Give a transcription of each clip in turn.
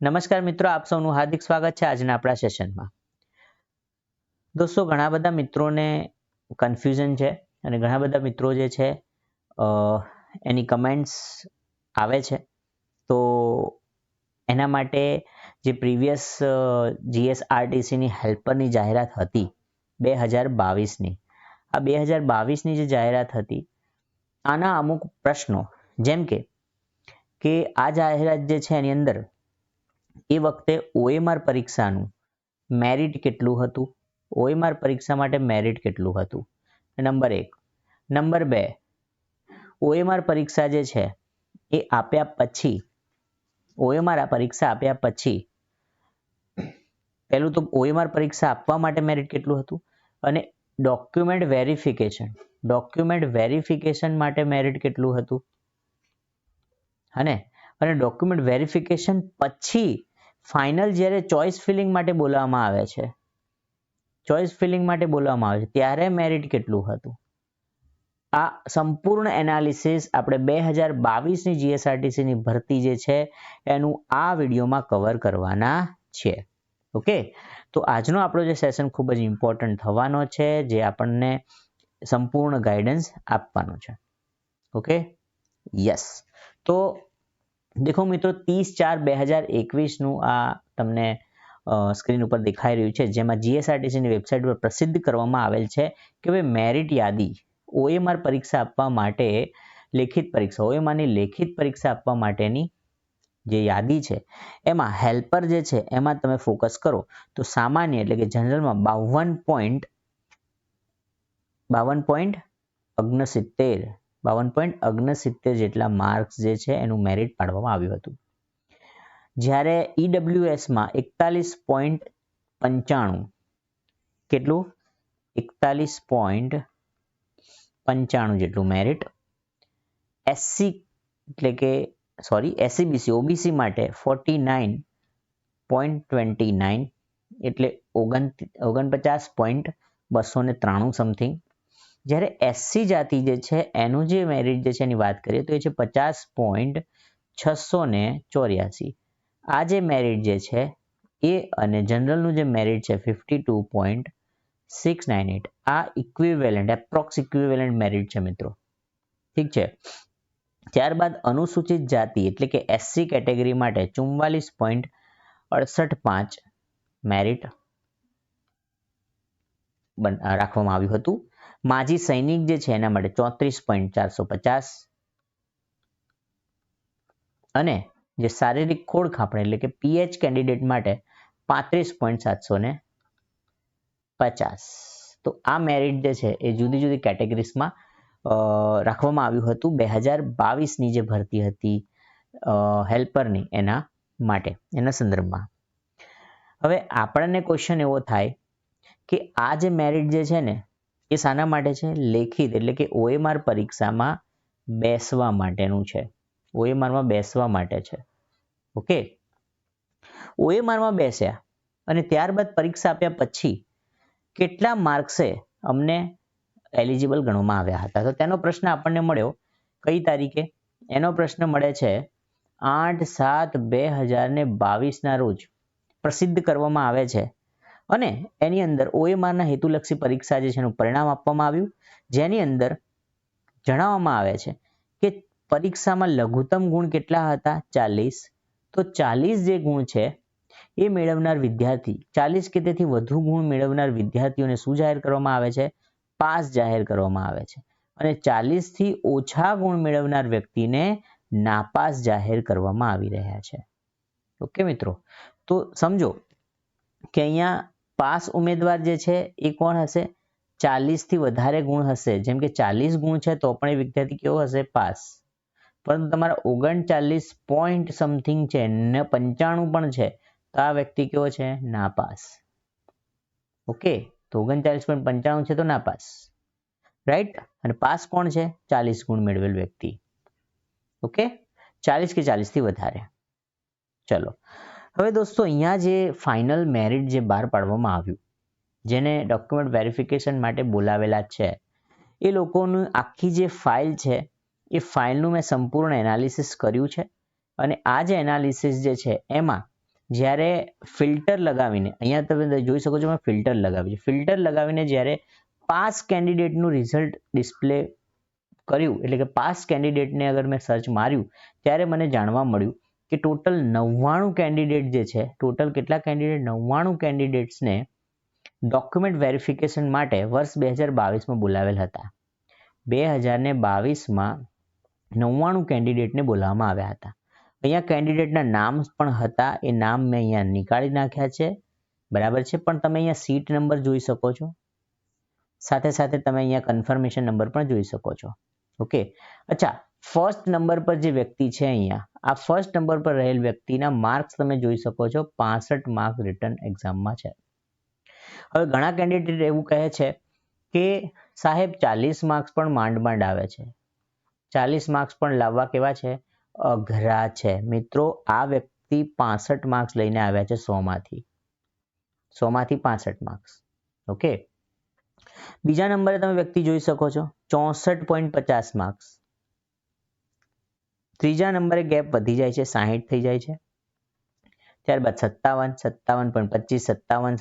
નમસ્કાર મિત્રો, આપ સૌનું હાર્દિક સ્વાગત છે આજના આપણા સેશનમાં દોસ્તો, ઘણા બધા મિત્રોને કન્ફ્યુઝન છે અને ઘણા બધા મિત્રો જે છે એની કમેન્ટ્સ આવે છે. તો એના માટે જે પ્રીવિયસ જીએસઆરટીસીની હેલ્પરની જાહેરાત હતી બે હજાર બાવીસની. આ બે હજાર બાવીસની જે જાહેરાત હતી, આના અમુક પ્રશ્નો, જેમ કે કે આ જાહેરાત જે છે એની અંદર એ વખતે ઓએમઆર પરીક્ષાનું મેરિટ કેટલું હતું? ઓએમઆર પરીક્ષા માટે મેરિટ કેટલું હતું? નંબર એક. નંબર બે. ઓએમઆર પરીક્ષા જે છે, એ આપ્યા પછી, ઓએમઆર પરીક્ષા આપ્યા પછી, પહેલું તો ઓએમઆર પરીક્ષા આપવા માટે મેરિટ કેટલું હતું? અને ડોક્યુમેન્ટ વેરિફિકેશન ડોક્યુમેન્ટ વેરિફિકેશન માટે મેરિટ કેટલું હતું? હને અને ડોક્યુમેન્ટ વેરિફિકેશન પછી ફાઇનલ જ્યારે ચોઇસ ફિલિંગ માટે બોલાવવામાં આવે છે ચોઇસ ફિલિંગ માટે બોલાવવામાં આવે છે, ત્યારે મેરિટ કેટલું હતું? આ સંપૂર્ણ એનાલિસિસ આપણે બે હજાર બાવીસની જીએસઆરટીસીની ભરતી જે છે, એનું આ વિડીયોમાં કવર કરવાના છે. ઓકે તો આજનો આપણો જે સેશન ખૂબ જ ઇમ્પોર્ટન્ટ થવાનો છે, જે આપણને સંપૂર્ણ ગાઈડન્સ આપવાનો છે. ઓકે યસ તો દેખો મિત્રો, ત્રીસ ચાર બે હજાર એકવીસનું આ તમને સ્ક્રીન ઉપર દેખાઈ રહ્યું છે, જેમાં જીએસઆરટીસીની વેબસાઇટ પર પ્રસિદ્ધ કરવામાં આવેલ છે કે ભાઈ મેરિટ યાદી, ઓએમઆર પરીક્ષા આપવા માટે લેખિત પરીક્ષા, ઓએમઆરની લેખિત પરીક્ષા આપવા માટેની જે યાદી છે, એમાં હેલ્પર જે છે, એમાં તમે ફોકસ કરો, તો સામાન્ય એટલે કે જનરલમાં બાવન પોઈન્ટ બાવન પોઈન્ટ ઓગણસિત્તેર બાવન પોઈન્ટ ઓગણસિત્તેર જેટલા માર્ક્સ જે છે એનું મેરિટ પાડવામાં આવ્યું હતું. જ્યારે ઈડબ્લ્યુએસમાં એકતાલીસ પોઈન્ટ પંચાણું, કેટલું? એકતાલીસ પોઈન્ટ પંચાણું જેટલું મેરિટ. એસસી એટલે કે, સોરી, એસસીબીસી, ઓબીસી માટે forty nine point twenty nine એટલે ઓગણ, ઓગણપચાસ પોઈન્ટ બસો ત્રાણું સમથિંગ. જ્યારે એસસી જાતિ જે છે, એનું જે મેરિટ જે છે એની વાત કરીએ તો એ છે પચાસ પોઈન્ટ છસો ને ચોર્યાસી. આ જે મેરિટ જે છે, એ અને જનરલનું જે મેરિટ છે fifty two point six nine eight આ ઇક્વિવેલન્ટ એપ્રોક્સ ઇક્વિવેલન્ટ મેરિટ છે મિત્રો. ઠીક છે? ત્યારબાદ અનુસૂચિત જાતિ એટલે કે એસસી કેટેગરી માટે ચુમ્માલીસ પોઈન્ટ અડસઠ પાંચ મેરિટ રાખવામાં આવ્યું હતું. માજી સૈનિક જે છે એના માટે ચોત્રીસ પોઈન્ટ ચારસો પચાસ અને જે શારીરિક ખોડ ખાપણ એટલે કે પીએચ કેન્ડિડેટ માટે પાંત્રીસ પોઈન્ટ સાતસો ને પચાસ. તો આ મેરિટ જે છે એ જુદી જુદી કેટેગરીઝમાં રાખવામાં આવ્યું હતું. બે હજાર બાવીસની જે ભરતી હતી હેલ્પરની એના માટે, એના સંદર્ભમાં. હવે આપણને ક્વેશ્ચન એવો થાય કે આ જે મેરિટ જે છે ને એ શાના માટે છે? લેખિત, એટલે કે ઓએમઆર પરીક્ષામાં બેસવા માટેનું છે. ઓએમઆરમાં બેસવા માટે છે. ઓકે? ઓએમઆરમાં બેસ્યા અને ત્યારબાદ પરીક્ષા આપ્યા પછી કેટલા માર્ક્સે અમને એલિજિબલ ગણવામાં આવ્યા હતા? તો તેનો પ્રશ્ન આપણને મળ્યો. કઈ તારીખે? એનો પ્રશ્ન મળે છે આઠ સાત બે હજાર ને બાવીસના રોજ પ્રસિદ્ધ કરવામાં આવે છે. અને એની અંદર ઓએમઆરના હેતુલક્ષી પરીક્ષા જે છે એનું પરિણામ આપવામાં આવ્યું. જેની અંદર જણાવવામાં આવે છે કે પરીક્ષામાં લઘુત્તમ ગુણ કેટલા હતા? ચાલીસ. તો ચાલીસ જે ગુણ છે એ મેળવનાર વિદ્યાર્થી, ચાલીસ કે તેથી વધુ ગુણ મેળવનાર વિદ્યાર્થીઓને શું જાહેર કરવામાં આવે છે? પાસ જાહેર કરવામાં આવે છે. અને ચાલીસથી ઓછા ગુણ મેળવનાર વ્યક્તિને નાપાસ જાહેર કરવામાં આવી રહ્યા છે. ઓકે મિત્રો? તો સમજો કે અહીંયા પાસ ઉમેદવાર જે છે એ કોણ હશે? ચાલીસથી વધારે ગુણ હશે. જેમ કે ચાલીસ ગુણ છે તો પણ એ વિદ્યાર્થી કેવો હશે? પાસ. પરંતુ તમારા ઓગણચાલીસ પોઈન્ટ સમથિંગ છે ને પંચાણું પણ છે, તો આ વ્યક્તિ કેવો છે? નાપાસ ઓકે તો ઓગણચાલીસ પોઈન્ટ પંચાણું છે તો નાપાસ રાઈટ અને પાસ કોણ છે? ચાલીસ ગુણ મેળવેલ વ્યક્તિ. ઓકે ચાલીસ કે ચાલીસથી વધારે. ચલો. હવે દોસ્તો, અહીંયા જે ફાઇનલ મેરિટ જે બહાર પાડવામાં આવ્યું, જેને ડોક્યુમેન્ટ વેરિફિકેશન માટે બોલાવેલા છે, એ લોકોનું આખી જે ફાઇલ છે, એ ફાઇલનું મેં સંપૂર્ણ એનાલિસિસ કર્યું છે. અને આ જે એનાલિસિસ જે છે, એમાં જ્યારે ફિલ્ટર લગાવીને, અહીંયા તમે જોઈ શકો છો મેં ફિલ્ટર લગાવ્યું છે. ફિલ્ટર લગાવીને જ્યારે પાસ કેન્ડિડેટનું રિઝલ્ટ ડિસ્પ્લે કર્યું, એટલે કે પાસ કેન્ડિડેટને અગર મેં સર્ચ માર્યું, ત્યારે મને જાણવા મળ્યું કે ટોટલ નવ્વાણું કેન્ડિડેટ જે છે ટોટલ કેટલા કેન્ડિડેટ નવ્વાણું કેન્ડિડેટ્સને ડોક્યુમેન્ટ વેરિફિકેશન માટે વર્ષ બે હજાર બાવીસમાં બોલાવેલ હતા. બે હજાર ને બાવીસમાં નવ્વાણું કેન્ડિડેટને બોલાવવામાં આવ્યા હતા. અહીંયા કેન્ડિડેટના નામ પણ હતા, એ નામ મેં અહીંયા નીકાળી નાખ્યા છે. બરાબર છે? પણ તમે અહીંયા સીટ નંબર જોઈ શકો છો. સાથે સાથે તમે અહીંયા કન્ફર્મેશન નંબર પણ જોઈ શકો છો. ઓકે અચ્છા ફર્સ્ટ નંબર પર જે વ્યક્તિ છે અહીંયા, આ ફર્સ્ટ નંબર પર રહેલ વ્યક્તિના માર્ક્સ તમે જોઈ શકો છો, પાસઠ માર્ક રિટર્ન એક્ઝામમાં છે. હવે ઘણા કેન્ડિડેટ એવું કહે છે કે, સાહેબ, ચાલીસ માર્ક્સ પણ માંડ માંડ આવે છે. ચાલીસ માર્ક્સ પણ લાવવા કેવા છે? અઘરા છે. મિત્રો, આ વ્યક્તિ પાસઠ માર્ક્સ લઈને આવ્યા છે સોમાંથી. સોમાંથી પાસઠ માર્ક્સ ઓકે બીજા નંબરે તમે વ્યક્તિ જોઈ શકો છો, ચોસઠ પોઈન્ટ પચાસ માર્ક્સ ત્રીજા નંબરે ગેપ વધી જાય છે, સાહીઠ થઈ જાય છે. ત્યારબાદ સત્તાવન સત્તાવન પોઈન્ટ પચીસ, સત્તાવન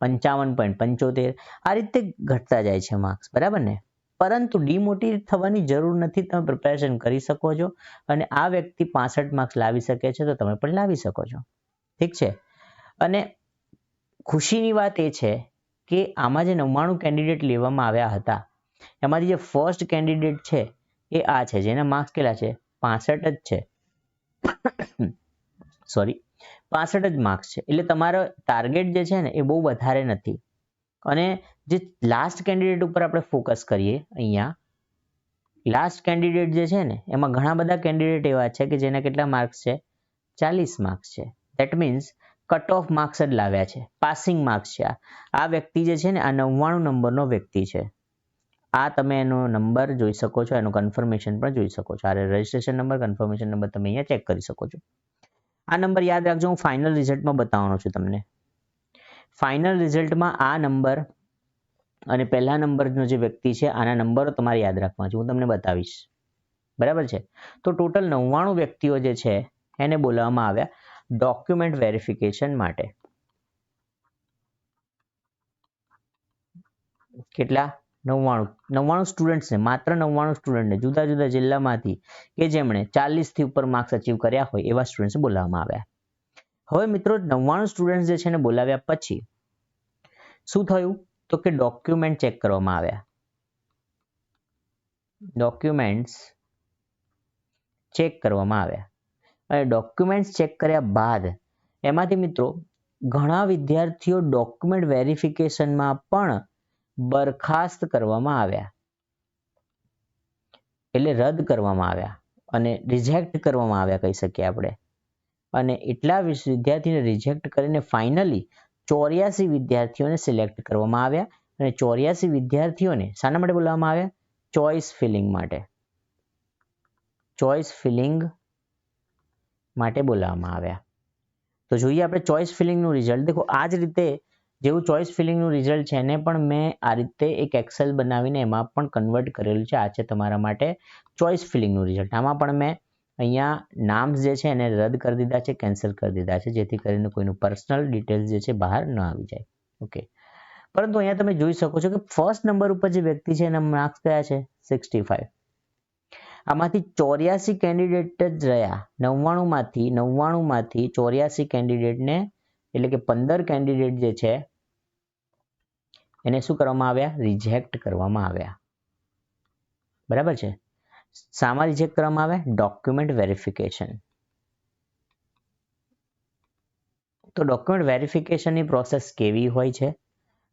પંચાવન પોઈન્ટ પંચોતેર. આ રીતે ઘટતા જાય છે માર્ક્સ બરાબર ને? પરંતુ ડિમોટિવેટ થવાની જરૂર નથી, તમે પ્રિપેરેશન કરી શકો છો અને આ વ્યક્તિ પાસઠ માર્ક્સ લાવી શકે છે, તો તમે પણ લાવી શકો છો. ઠીક છે? અને ખુશીની વાત એ છે કે આમાં જે નવ્વાણું કેન્ડિડેટ લેવામાં આવ્યા હતા, એમાંથી જે ફર્સ્ટ કેન્ડિડેટ છે એ આ છે, જેના માર્ક્સ કેટલા છે? પાસઠ જ છે. સોરી પાસઠ જ માર્ક્સ છે. એટલે તમારો ટાર્ગેટ જે છે ને, એ બહુ વધારે નથી. અને જે લાસ્ટ કેન્ડિડેટ ઉપર આપણે ફોકસ કરીએ અહીંયા લાસ્ટ કેન્ડિડેટ જે છે ને, એમાં ઘણા બધા કેન્ડિડેટ એવા છે કે જેના કેટલા માર્ક્સ છે? ચાલીસ માર્ક્સ છે. That means cut off marks જ લાવ્યા છે. પાસિંગ માર્ક્સ છે આ. વ્યક્તિ જે છે ને, આ નવ્વાણું નંબરનો વ્યક્તિ છે. આ તમે એનો નંબર જોઈ શકો છો, એનું કન્ફર્મેશન પણ જોઈ શકો છો. આ રજિસ્ટ્રેશન નંબર કન્ફર્મેશન નંબર તમે અહીંયા ચેક કરી શકો છો. આ નંબર યાદ રાખજો, હું ફાઇનલ રિઝલ્ટમાં બતાવવાનો છું તમને. ફાઇનલ રિઝલ્ટમાં આ નંબર અને પહેલા નંબરનો જે વ્યક્તિ છે, આના નંબરો તમારે યાદ રાખવા છે. હું તમને બતાવીશ. બરાબર છે? તો ટોટલ નવ્વાણું વ્યક્તિઓ જે છે, એને બોલાવવામાં આવ્યા ડોક્યુમેન્ટ વેરિફિકેશન માટે. કેટલા? નવ્વાણું નવ્વાણું સ્ટુડન્ટ્સને માત્ર નવ્વાણું સ્ટુડન્ટને જુદા જુદા જિલ્લામાંથી કે જેમણે ચાલીસથી ઉપર માર્ક્સ અચીવ કર્યા હોય એવા સ્ટુડન્ટ્સ બોલાવવામાં આવ્યા. હવે મિત્રો, નવ્વાણું સ્ટુડન્ટ્સ જે છે ને બોલાવ્યા પછી શું થયું? તો કે ડોક્યુમેન્ટ ચેક કરવામાં આવ્યા. ડોક્યુમેન્ટ્સ ચેક કરવામાં આવ્યા. અને ડોક્યુમેન્ટ્સ ચેક કર્યા બાદ એમાંથી મિત્રો, ઘણા વિદ્યાર્થીઓ ડોક્યુમેન્ટ વેરિફિકેશનમાં પણ બરખાસ્ત કરવામાં આવ્યા. એટલે રદ કરવામાં આવ્યા અને રિજેક્ટ કરવામાં આવ્યા કહી શકીએ આપણે. અને એટલા વિદ્યાર્થીને રિજેક્ટ કરીને ફાઇનલી ચોર્યાસી વિદ્યાર્થીઓને સિલેક્ટ કરવામાં આવ્યા અને ચોર્યાસી વિદ્યાર્થીઓને શાના માટે બોલાવવામાં આવ્યા? ચોઇસ ફિલિંગ માટે. ચોઇસ ફિલિંગ માટે બોલાવવામાં આવ્યા. તો જોઈએ આપણે ચોઇસ ફિલિંગનું રિઝલ્ટ દેખો, આ જ રીતે જેવું ચોઇસ ફિલિંગનું રિઝલ્ટ છે એને પણ મેં આ રીતે એક એક્સેલ બનાવીને એમાં પણ કન્વર્ટ કરેલું છે. આ છે તમારા માટે ચોઇસ ફિલિંગનું રિઝલ્ટ આમાં પણ મેં અહીંયા નામ્સ જે છે એને રદ કરી દીધા છે કેન્સલ કરી દીધા છે, જેથી કરીને કોઈનું પર્સનલ ડિટેલ્સ જે છે બહાર ન આવી જાય. ઓકે પરંતુ અહીંયા તમે જોઈ શકો છો કે ફર્સ્ટ નંબર ઉપર જે વ્યક્તિ છે એના માર્ક્સ કયા છે? સિક્સટી ફાઈવ આમાંથી ચોર્યાસી કેન્ડિડેટ જ રહ્યા. નવ્વાણુંમાંથી નવ્વાણુંમાંથી ચોર્યાસી કેન્ડિડેટને એટલે કે પંદર કેન્ડિડેટ જે છે, એને શું કરવામાં આવ્યા? રિજેક્ટ કરવામાં આવ્યા. બરાબર છે? શામાં રિજેક્ટ કરવામાં આવે ડોક્યુમેન્ટ વેરિફિકેશન તો ડોક્યુમેન્ટ વેરિફિકેશનની પ્રોસેસ કેવી હોય છે?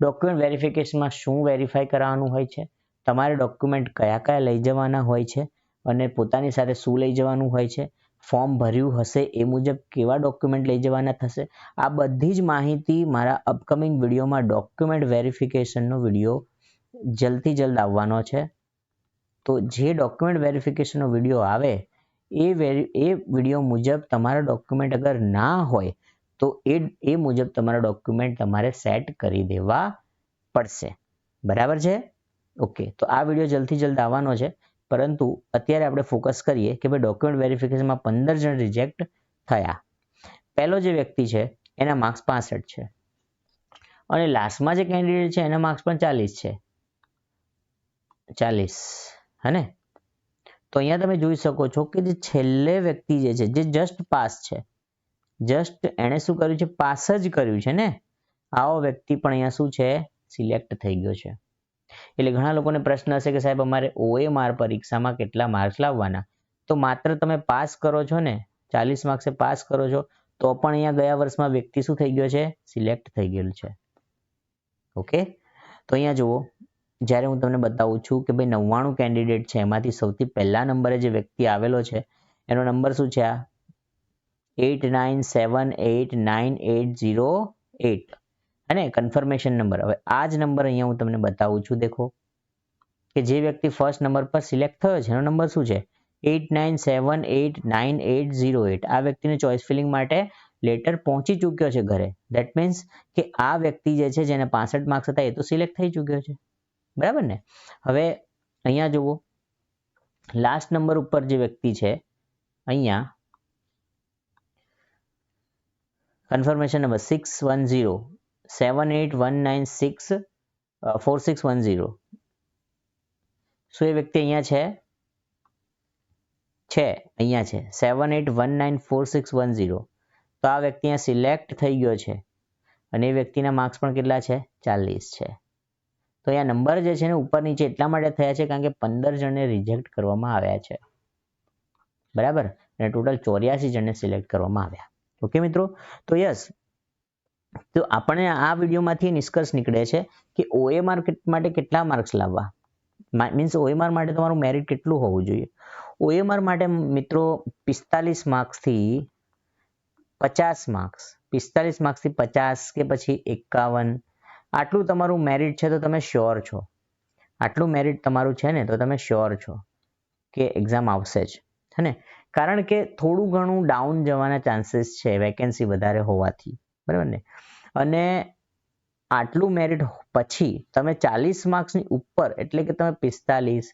ડોક્યુમેન્ટ વેરિફિકેશનમાં શું વેરીફાઈ કરવાનું હોય છે? તમારે ડોક્યુમેન્ટ કયા કયા લઈ જવાના હોય છે? અને પોતાની સાથે શું લઈ જવાનું હોય છે? ફોર્મ ભર્યું હશે એ મુજબ કેવા ડોક્યુમેન્ટ લઈ જવાના થશે? આ બધી જ માહિતી મારા અપકમિંગ વિડીયોમાં ડોક્યુમેન્ટ વેરિફિકેશનનો વીડિયો જલ્દથી જલ્દ આવવાનો છે. તો જે ડોક્યુમેન્ટ વેરિફિકેશનનો વીડિયો આવે, એ વેરી, એ વીડિયો મુજબ તમારા ડોક્યુમેન્ટ અગર ના હોય, તો એ એ મુજબ તમારા ડોક્યુમેન્ટ તમારે સેટ કરી દેવા પડશે. બરાબર છે? ઓકે, તો આ વીડિયો જલ્દથી જલ્દ આવવાનો છે. પરંતુ અત્યારે આપણે ફોકસ કરીએ કે ભાઈ ડોક્યુમેન્ટ વેરિફિકેશનમાં પંદર જણ રિજેક્ટ થયા. પહેલો જે વ્યક્તિ છે, એના માર્ક્સ પાસઠ છે. અને લાસ્ટમાં જે કેન્ડિડેટ છે, એના માર્ક્સ પણ ચાલીસ છે. ચાલીસ હેને તો અહીંયા તમે જોઈ શકો છો કે જે છેલ્લે વ્યક્તિ જે છે, જે જસ્ટ પાસ છે જસ્ટ એણે શું કર્યું છે? પાસ જ કર્યું છે ને? આવો વ્યક્તિ પણ અહીંયા શું છે? સિલેક્ટ થઈ ગયો છે. એટલે ઘણા લોકોને પ્રશ્ન હશે કે સાહેબ, અમારે ઓએમઆર પરીક્ષામાં કેટલા માર્ક્સ લાવવાના? તો માત્ર તમે પાસ કરો છો ને, ચાલીસ માર્ક્સે પાસ કરો છો, તો પણ અહીંયા ગયા વર્ષમાં વ્યક્તિ શું થઈ ગયો છે? સિલેક્ટ થઈ ગયેલું છે. ઓકે તો અહીંયા જુઓ, જ્યારે હું તમને બતાવું છું કે ભાઈ નવ્વાણું કેન્ડિડેટ છે, એમાંથી સૌથી પહેલા નંબરે જે વ્યક્તિ આવેલો છે, એનો નંબર શું છે આ? Eight nine seven eight nine eight zero eight અને કન્ફર્મેશન નંબર હવે આ જ નંબર અહીંયા હું તમને બતાવું છું, દેખો. કે જે વ્યક્તિ ફર્સ્ટ નંબર પર સિલેક્ટ થયો છે, એનો નંબર શું છે? એટ આ વ્યક્તિને ચોઇસ ફિલિંગ માટે લેટર પહોંચી ચૂક્યો છે ઘરે. દેટ મીન્સ કે આ વ્યક્તિ જે છે, જેને પાસઠ માર્ક્સ હતા, એ તો સિલેક્ટ થઈ ચૂક્યો છે. બરાબર ને? હવે અહીંયા જુઓ. લાસ્ટ નંબર ઉપર જે વ્યક્તિ છે, અહીંયા confirmation number six one zero seven eight one nine six four six one zero શું એ વ્યક્તિ અહીંયા છે? છે, અહીંયા છે. Seven eight one nine four six one zero તો આ વ્યક્તિ અહીંયા સિલેક્ટ થઈ ગયો છે. અને એ વ્યક્તિના માર્ક્સ પણ કેટલા છે? ચાલીસ છે. તો અહીંયા નંબર જે છે ને ઉપર નીચે એટલા માટે થયા છે કારણ કે પંદર જણને રિજેક્ટ કરવામાં આવ્યા છે. બરાબર? અને ટોટલ ચોર્યાસી જણને સિલેક્ટ કરવામાં આવ્યા. ઓકે મિત્રો? તો યસ તો આપણે આ વિડીયોમાંથી નિષ્કર્ષ નીકળે છે કે ઓએમઆર માટે કેટલા માર્ક્સ લાવવા. મીન્સ ઓએમઆર માટે તમારું મેરિટ કેટલું હોવું જોઈએ. ઓએમઆર માટે, મિત્રો, પિસ્તાલીસ માર્ક્સથી પચાસ માર્ક્સ પિસ્તાલીસ માર્ક્સથી પચાસ કે પછી એકાવન. આટલું તમારું મેરિટ છે તો તમે શ્યોર છો. આટલું મેરિટ તમારું છે ને તો તમે શ્યોર છો કે એક્ઝામ આવશે જ. હે ને? કારણ કે થોડું ઘણું ડાઉન જવાના ચાન્સીસ છે વેકેન્સી વધારે હોવાથી. બરાબર ને? અને આટલું મેરિટ પછી તમે ચાલીસ માર્ક્સની ઉપર, એટલે કે તમે પિસ્તાલીસ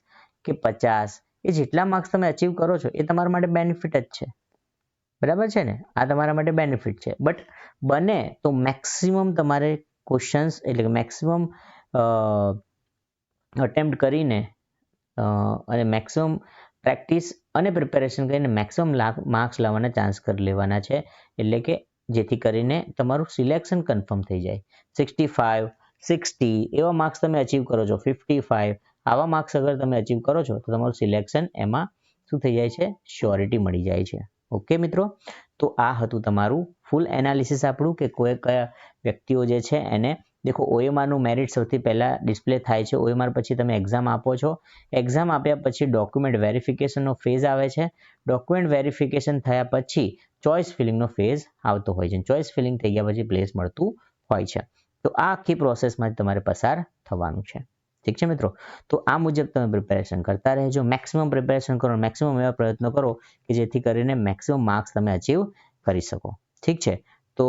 કે પચાસ, એ જેટલા માર્ક્સ તમે અચીવ કરો છો, એ તમારા માટે બેનિફિટ જ છે. બરાબર છે ને? આ તમારા માટે બેનિફિટ છે. બટ બને તો મેક્સિમમ તમારે ક્વેશ્ચન્સ એટલે કે મેક્સિમમ અટેમ્પ્ટ કરીને અને મેક્સિમમ પ્રેક્ટિસ અને પ્રિપેરેશન કરીને મેક્સિમમ માર્ક્સ લાવવાના ચાન્સ કરી લેવાના છે. એટલે કે જેથી કરીને તમારું સિલેક્શન કન્ફર્મ થઈ જાય. સિક્સટી ફાઇવ સિક્સટી એવા માર્ક્સ તમે અચીવ કરો છો. ફિફ્ટી ફાઇવ આવા માર્ક્સ અગર તમે અચીવ કરો છો, તો તમારું સિલેક્શન એમાં શું થઈ જાય છે? શ્યોરિટી મળી જાય છે. ઓકે મિત્રો? તો આ હતું તમારું ફૂલ એનાલિસિસ આપણું કે કોઈ કયા વ્યક્તિઓ જે છે એને દેખો ઓએમઆરનું મેરિટ સૌથી પહેલાં ડિસ્પ્લે થાય છે. ઓએમઆર પછી તમે એક્ઝામ આપો છો. એક્ઝામ આપ્યા પછી ડોક્યુમેન્ટ વેરિફિકેશનનો ફેઝ આવે છે. ડોક્યુમેન્ટ વેરિફિકેશન થયા પછી ચોઇસ ફિલિંગનો ફેઝ આવતો હોય છે. ચોઇસ ફિલિંગ થઈ ગયા પછી પ્લેસ મળતું હોય છે. તો આ આખી પ્રોસેસમાં તમારે પસાર થવાનું છે. ઠીક છે મિત્રો? તો આ મુજબ તમે પ્રિપેરેશન કરતા રહેજો. મેક્સિમમ પ્રિપેરેશન કરો. મેક્સિમમ એવા પ્રયત્નો કરો કે જેથી કરીને મેક્સિમમ માર્ક્સ તમે અચીવ કરી શકો. ઠીક છે? તો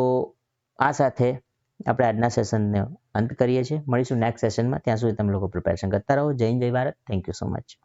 આ સાથે આપણે આજના સેશનને અંત કરીએ છીએ. મળીશું નેક્સ્ટ સેશનમાં ત્યાં સુધી તમે લોકો પ્રિપેરેશન કરતા રહો. જય જય Bharat. Thank you so much